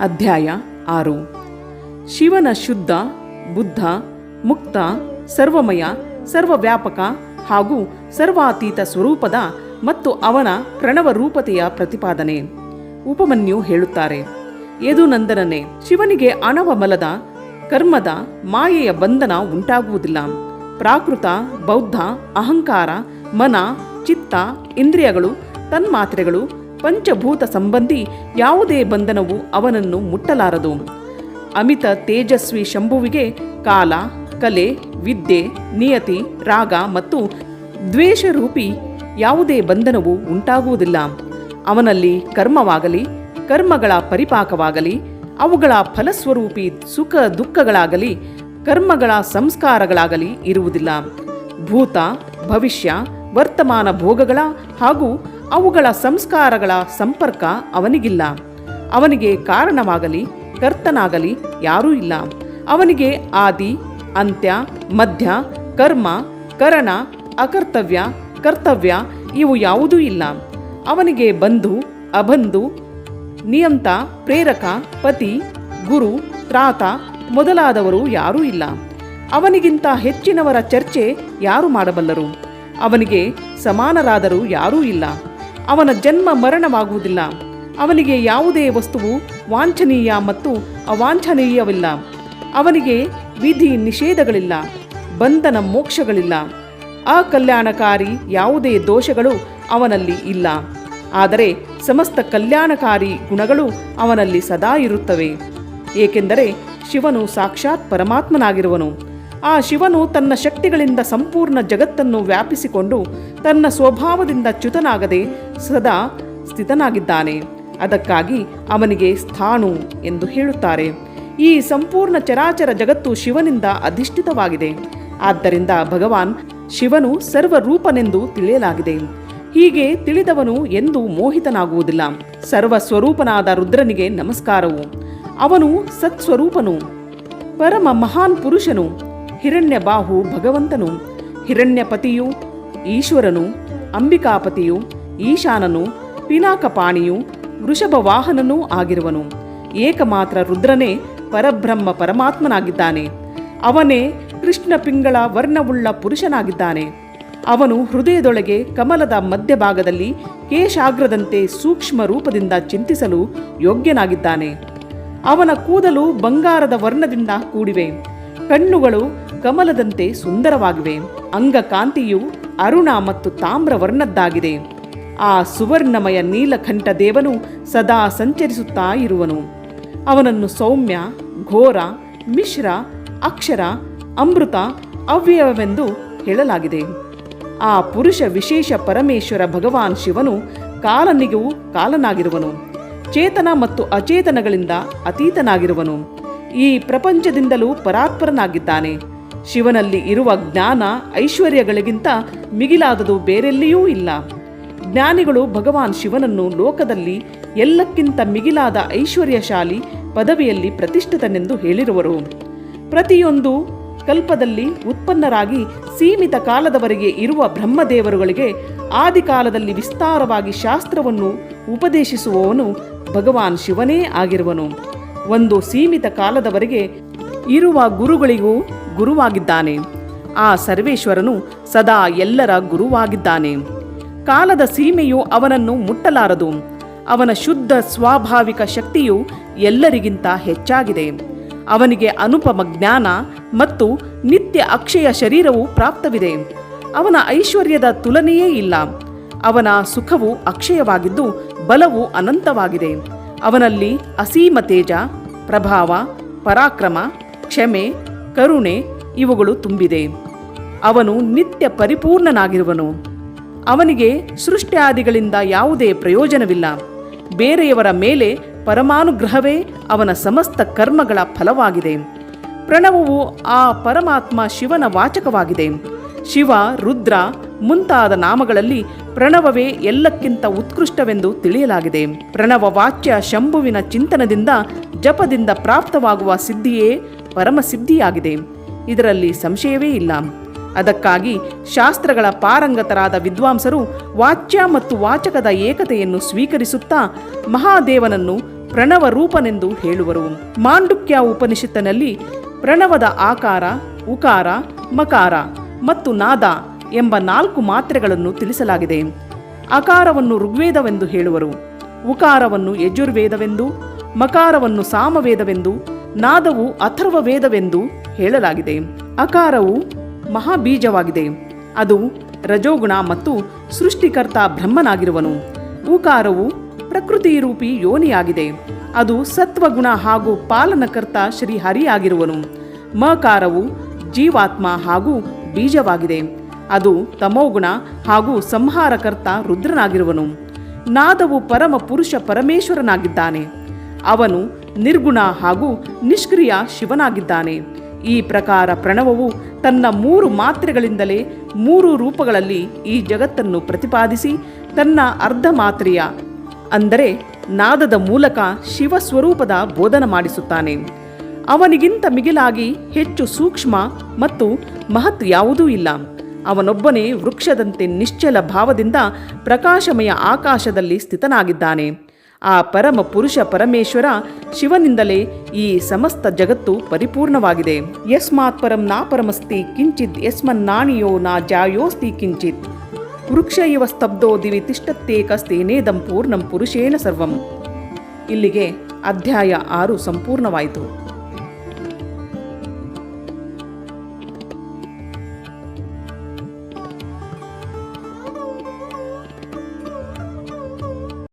ಅಧ್ಯಾಯ ಆರು. ಶಿವನ ಶುದ್ಧ, ಬುದ್ಧ, ಮುಕ್ತ, ಸರ್ವಮಯ, ಸರ್ವವ್ಯಾಪಕ ಹಾಗೂ ಸರ್ವಾತೀತ ಸ್ವರೂಪದ ಮತ್ತು ಅವನ ಪ್ರಣವ ರೂಪತೆಯ ಪ್ರತಿಪಾದನೆ. ಉಪಮನ್ಯು ಹೇಳುತ್ತಾರೆ ಯದುನಂದನನೇ ಶಿವನಿಗೆ ಅಣವಮಲದ ಕರ್ಮದ, ಮಾಯೆಯ ಬಂಧನ ಉಂಟಾಗುವುದಿಲ್ಲ. ಪ್ರಾಕೃತ, ಬೌದ್ಧ, ಅಹಂಕಾರ, ಮನ, ಚಿತ್ತ, ಇಂದ್ರಿಯಗಳು, ತನ್ಮಾತ್ರೆಗಳು ಪಂಚಭೂತ ಸಂಬಂಧಿ ಯಾವುದೇ ಬಂಧನವು ಅವನನ್ನು ಮುಟ್ಟಲಾರದು. ಅಮಿತ ತೇಜಸ್ವಿ ಶಂಭುವಿಗೆ ಕಾಲ, ಕಲೆ, ವಿದ್ಯೆ, ನಿಯತಿ, ರಾಗ ಮತ್ತು ದ್ವೇಷರೂಪಿ ಯಾವುದೇ ಬಂಧನವು ಉಂಟಾಗುವುದಿಲ್ಲ. ಅವನಲ್ಲಿ ಕರ್ಮವಾಗಲಿ, ಕರ್ಮಗಳ ಪರಿಪಾಕವಾಗಲಿ, ಅವುಗಳ ಫಲಸ್ವರೂಪಿ ಸುಖ ದುಃಖಗಳಾಗಲಿ, ಕರ್ಮಗಳ ಸಂಸ್ಕಾರಗಳಾಗಲಿ ಇರುವುದಿಲ್ಲ. ಭೂತ, ಭವಿಷ್ಯ, ವರ್ತಮಾನ ಭೋಗಗಳ ಹಾಗೂ ಅವುಗಳ ಸಂಸ್ಕಾರಗಳ ಸಂಪರ್ಕ ಅವನಿಗಿಲ್ಲ. ಅವನಿಗೆ ಕಾರಣವಾಗಲಿ, ಕರ್ತನಾಗಲಿ ಯಾರೂ ಇಲ್ಲ. ಅವನಿಗೆ ಆದಿ, ಅಂತ್ಯ, ಮಧ್ಯ, ಕರ್ಮ, ಕರಣ, ಅಕರ್ತವ್ಯ, ಕರ್ತವ್ಯ ಇವು ಯಾವುದೂ ಇಲ್ಲ. ಅವನಿಗೆ ಬಂಧು, ಅಬಂಧು, ನಿಯಂತ, ಪ್ರೇರಕ, ಪತಿ, ಗುರು, ತ್ರಾತ ಮೊದಲಾದವರು ಯಾರೂ ಇಲ್ಲ. ಅವನಿಗಿಂತ ಹೆಚ್ಚಿನವರ ಚರ್ಚೆ ಯಾರು ಮಾಡಬಲ್ಲರು? ಅವನಿಗೆ ಸಮಾನರಾದರೂ ಯಾರೂ ಇಲ್ಲ. ಅವನ ಜನ್ಮ ಮರಣವಾಗುವುದಿಲ್ಲ. ಅವನಿಗೆ ಯಾವುದೇ ವಸ್ತುವು ವಾಂಛನೀಯ ಮತ್ತು ಅವಾಂಛನೀಯವಿಲ್ಲ. ಅವನಿಗೆ ವಿಧಿ ನಿಷೇಧಗಳಿಲ್ಲ, ಬಂಧನ ಮೋಕ್ಷಗಳಿಲ್ಲ. ಅಕಲ್ಯಾಣಕಾರಿ ಯಾವುದೇ ದೋಷಗಳು ಅವನಲ್ಲಿ ಇಲ್ಲ. ಆದರೆ ಸಮಸ್ತ ಕಲ್ಯಾಣಕಾರಿ ಗುಣಗಳು ಅವನಲ್ಲಿ ಸದಾ ಇರುತ್ತವೆ. ಏಕೆಂದರೆ ಶಿವನು ಸಾಕ್ಷಾತ್ ಪರಮಾತ್ಮನಾಗಿರುವನು. ಆ ಶಿವನು ತನ್ನ ಶಕ್ತಿಗಳಿಂದ ಸಂಪೂರ್ಣ ಜಗತ್ತನ್ನು ವ್ಯಾಪಿಸಿಕೊಂಡು ತನ್ನ ಸ್ವಭಾವದಿಂದ ಚ್ಯುತನಾಗದೆ ಸದಾ ಸ್ಥಿತನಾಗಿದ್ದಾನೆ. ಅದಕ್ಕಾಗಿ ಅವನಿಗೆ ಸ್ಥಾಣು ಎಂದು ಹೇಳುತ್ತಾರೆ. ಈ ಸಂಪೂರ್ಣ ಚರಾಚರ ಜಗತ್ತು ಶಿವನಿಂದ ಅಧಿಷ್ಠಿತವಾಗಿದೆ. ಆದ್ದರಿಂದ ಭಗವಾನ್ ಶಿವನು ಸರ್ವರೂಪನೆಂದು ತಿಳಿಯಲಾಗಿದೆ. ಹೀಗೆ ತಿಳಿದವನು ಎಂದು ಮೋಹಿತನಾಗುವುದಿಲ್ಲ. ಸರ್ವ ಸ್ವರೂಪನಾದ ರುದ್ರನಿಗೆ ನಮಸ್ಕಾರವು. ಅವನು ಸತ್ಸ್ವರೂಪನು. ಪರಮ ಮಹಾನ್ ಪುರುಷನು. ಹಿರಣ್ಯಬಾಹು ಭಗವಂತನು. ಹಿರಣ್ಯಪತಿಯು ಈಶ್ವರನು, ಅಂಬಿಕಾಪತಿಯು ಈಶಾನನು, ಪಿನಾಕಪಾಣಿಯು ವೃಷಭವಾಹನನೂ ಆಗಿರುವನು. ಏಕಮಾತ್ರ ರುದ್ರನೇ ಪರಬ್ರಹ್ಮ ಪರಮಾತ್ಮನಾಗಿದ್ದಾನೆ. ಅವನೇ ಕೃಷ್ಣ ಪಿಂಗಳ ವರ್ಣವುಳ್ಳ ಪುರುಷನಾಗಿದ್ದಾನೆ. ಅವನು ಹೃದಯದೊಳಗೆ ಕಮಲದ ಮಧ್ಯಭಾಗದಲ್ಲಿ ಕೇಶಾಗ್ರದಂತೆ ಸೂಕ್ಷ್ಮ ರೂಪದಿಂದ ಚಿಂತಿಸಲು ಯೋಗ್ಯನಾಗಿದ್ದಾನೆ. ಅವನ ಕೂದಲು ಬಂಗಾರದ ವರ್ಣದಿಂದ ಕೂಡಿವೆ. ಕಣ್ಣುಗಳು ಕಮಲದಂತೆ ಸುಂದರವಾಗಿವೆ. ಅಂಗಕಾಂತಿಯು ಅರುಣ ಮತ್ತು ತಾಮ್ರ ವರ್ಣದ್ದಾಗಿದೆ ಆ ಸುವರ್ಣಮಯ ನೀಲಕಂಠ ದೇವನು ಸದಾ ಸಂಚರಿಸುತ್ತಾ ಇರುವನು. ಅವನನ್ನು ಸೌಮ್ಯ, ಘೋರ, ಮಿಶ್ರ, ಅಕ್ಷರ, ಅಮೃತ ಅವ್ಯಯವೆಂದು ಹೇಳಲಾಗಿದೆ. ಆ ಪುರುಷ ವಿಶೇಷ ಪರಮೇಶ್ವರ ಭಗವಾನ್ ಶಿವನು ಕಾಲನಿಗೂ ಕಾಲನಾಗಿರುವನು. ಚೇತನ ಮತ್ತು ಅಚೇತನಗಳಿಂದ ಅತೀತನಾಗಿರುವನು. ಈ ಪ್ರಪಂಚದಿಂದಲೂ ಪರಾತ್ಪರನಾಗಿದ್ದಾನೆ. ಶಿವನಲ್ಲಿ ಇರುವ ಜ್ಞಾನ ಐಶ್ವರ್ಯಗಳಿಗಿಂತ ಮಿಗಿಲಾದದು ಬೇರೆಲ್ಲಿಯೂ ಇಲ್ಲ. ಜ್ಞಾನಿಗಳು ಭಗವಾನ್ ಶಿವನನ್ನು ಲೋಕದಲ್ಲಿ ಎಲ್ಲಕ್ಕಿಂತ ಮಿಗಿಲಾದ ಐಶ್ವರ್ಯಶಾಲಿ ಪದವಿಯಲ್ಲಿ ಪ್ರತಿಷ್ಠಿತನೆಂದು ಹೇಳಿರುವರು. ಪ್ರತಿಯೊಂದು ಕಲ್ಪದಲ್ಲಿ ಉತ್ಪನ್ನರಾಗಿ ಸೀಮಿತ ಕಾಲದವರೆಗೆ ಇರುವ ಬ್ರಹ್ಮದೇವರುಗಳಿಗೆ ಆದಿಕಾಲದಲ್ಲಿ ವಿಸ್ತಾರವಾಗಿ ಶಾಸ್ತ್ರವನ್ನು ಉಪದೇಶಿಸುವವನು ಭಗವಾನ್ ಶಿವನೇ ಆಗಿರುವನು. ಒಂದು ಸೀಮಿತ ಕಾಲದವರೆಗೆ ಇರುವ ಗುರುಗಳಿಗೂ ಗುರುವಾಗಿದ್ದಾನೆ. ಆ ಸರ್ವೇಶ್ವರನು ಸದಾ ಎಲ್ಲರ ಗುರುವಾಗಿದ್ದಾನೆ. ಕಾಲದ ಸೀಮೆಯು ಅವನನ್ನು ಮುಟ್ಟಲಾರದು. ಅವನ ಶುದ್ಧ ಸ್ವಾಭಾವಿಕ ಶಕ್ತಿಯು ಎಲ್ಲರಿಗಿಂತ ಹೆಚ್ಚಾಗಿದೆ. ಅವನಿಗೆ ಅನುಪಮ ಜ್ಞಾನ ಮತ್ತು ನಿತ್ಯ ಅಕ್ಷಯ ಶರೀರವು ಪ್ರಾಪ್ತವಿದೆ. ಅವನ ಐಶ್ವರ್ಯದ ತುಲನೆಯೇ ಇಲ್ಲ. ಅವನ ಸುಖವು ಅಕ್ಷಯವಾಗಿದ್ದು ಬಲವು ಅನಂತವಾಗಿದೆ. ಅವನಲ್ಲಿ ಅಸೀಮ ತೇಜ, ಪ್ರಭಾವ, ಪರಾಕ್ರಮ, ಕ್ಷಮೆ ಕರುಣೆ ಇವುಗಳು ತುಂಬಿದೆ. ಅವನು ನಿತ್ಯ ಪರಿಪೂರ್ಣನಾಗಿರುವನು. ಅವನಿಗೆ ಸೃಷ್ಟ್ಯಾದಿಗಳಿಂದ ಯಾವುದೇ ಪ್ರಯೋಜನವಿಲ್ಲ. ಬೇರೆಯವರ ಮೇಲೆ ಪರಮಾನುಗ್ರಹವೇ ಅವನ ಸಮಸ್ತ ಕರ್ಮಗಳ ಫಲವಾಗಿದೆ. ಪ್ರಣವವು ಆ ಪರಮಾತ್ಮ ಶಿವನ ವಾಚಕವಾಗಿದೆ. ಶಿವ, ರುದ್ರ ಮುಂತಾದ ನಾಮಗಳಲ್ಲಿ ಪ್ರಣವವೇ ಎಲ್ಲಕ್ಕಿಂತ ಉತ್ಕೃಷ್ಟವೆಂದು ತಿಳಿಯಲಾಗಿದೆ. ಪ್ರಣವ ವಾಚ್ಯ ಶಂಭುವಿನ ಚಿಂತನದಿಂದ ಜಪದಿಂದ ಪ್ರಾಪ್ತವಾಗುವ ಸಿದ್ಧಿಯೇ ಪರಮಸಿದ್ಧಿಯಾಗಿದೆ. ಇದರಲ್ಲಿ ಸಂಶಯವೇ ಇಲ್ಲ. ಅದಕ್ಕಾಗಿ ಶಾಸ್ತ್ರಗಳ ಪಾರಂಗತರಾದ ವಿದ್ವಾಂಸರು ವಾಚ್ಯ ಮತ್ತು ವಾಚಕದ ಏಕತೆಯನ್ನು ಸ್ವೀಕರಿಸುತ್ತಾ ಮಹಾದೇವನನ್ನು ಪ್ರಣವ ರೂಪನೆಂದು ಹೇಳುವರು. ಮಾಂಡುಕ್ಯ ಉಪನಿಷತ್ತಿನಲ್ಲಿ ಪ್ರಣವದ ಆಕಾರ, ಉಕಾರ, ಮಕಾರ ಮತ್ತು ನಾದ ಎಂಬ ನಾಲ್ಕು ಮಾತ್ರೆಗಳನ್ನು ತಿಳಿಸಲಾಗಿದೆ. ಅಕಾರವನ್ನು ಋಗ್ವೇದವೆಂದು ಹೇಳುವರು. ಉಕಾರವನ್ನು ಯಜುರ್ವೇದವೆಂದು, ಮಕಾರವನ್ನು ಸಾಮವೇದವೆಂದು ನಾದವು ಅಥರ್ವ ವೇದವೆಂದು ಹೇಳಲಾಗಿದೆ. ಅಕಾರವು ಮಹಾಬೀಜವಾಗಿದೆ. ಅದು ರಜೋಗುಣ ಮತ್ತು ಸೃಷ್ಟಿಕರ್ತ ಬ್ರಹ್ಮನಾಗಿರುವನು. ಊಕಾರವು ಪ್ರಕೃತಿ ರೂಪಿ ಯೋನಿಯಾಗಿದೆ. ಅದು ಸತ್ವಗುಣ ಹಾಗೂ ಪಾಲನಕರ್ತ ಶ್ರೀಹರಿಯಾಗಿರುವನು. ಮಕಾರವು ಜೀವಾತ್ಮ ಹಾಗೂ ಬೀಜವಾಗಿದೆ. ಅದು ತಮೋಗುಣ ಹಾಗೂ ಸಂಹಾರಕರ್ತ ರುದ್ರನಾಗಿರುವನು. ನಾದವು ಪರಮ ಪುರುಷ ಪರಮೇಶ್ವರನಾಗಿದ್ದಾನೆ. ಅವನು ನಿರ್ಗುಣ ಹಾಗೂ ನಿಷ್ಕ್ರಿಯ ಶಿವನಾಗಿದ್ದಾನೆ. ಈ ಪ್ರಕಾರ ಪ್ರಣವವು ತನ್ನ ಮೂರು ಮಾತ್ರೆಗಳಿಂದಲೇ ಮೂರು ರೂಪಗಳಲ್ಲಿ ಈ ಜಗತ್ತನ್ನು ಪ್ರತಿಪಾದಿಸಿ ತನ್ನ ಅರ್ಧ ಮಾತ್ರೆಯ, ಅಂದರೆ ನಾದದ ಮೂಲಕ ಶಿವ ಸ್ವರೂಪದ ಬೋಧನ ಮಾಡಿಸುತ್ತಾನೆ. ಅವನಿಗಿಂತ ಮಿಗಿಲಾಗಿ ಹೆಚ್ಚು ಸೂಕ್ಷ್ಮ ಮತ್ತು ಮಹತ್ ಯಾವುದೂ ಇಲ್ಲ. ಅವನೊಬ್ಬನೇ ವೃಕ್ಷದಂತೆ ನಿಶ್ಚಲ ಭಾವದಿಂದ ಪ್ರಕಾಶಮಯ ಆಕಾಶದಲ್ಲಿ ಸ್ಥಿತನಾಗಿದ್ದಾನೆ. ಆ ಪರಮ ಪುರುಷ ಪರಮೇಶ್ವರ ಶಿವನಿಂದಲೇ ಈ ಸಮಸ್ತ ಜಗತ್ತು ಪರಿಪೂರ್ಣವಾಗಿದೆ. ಯಸ್ಮಾತ್ ಪರಂ ನಾ ಪರಮಸ್ತಿ ಕಿಂಚಿತ್, ಯಸ್ಮನ್ನಾಣಿಯೋ ನಾ ಜಾಯೋಸ್ತಿ ಕಿಂಚಿತ್. ವೃಕ್ಷ ಇವ ಸ್ತಬ್ಧೋ ದಿವಿ ತಿಷ್ಟತ್ತೇಕಸ್ತೇನೇದಂ ಪೂರ್ಣಂ ಪುರುಷೇನ ಸರ್ವಂ. ಇಲ್ಲಿಗೆ ಅಧ್ಯಾಯ ಆರು ಸಂಪೂರ್ಣವಾಯಿತು.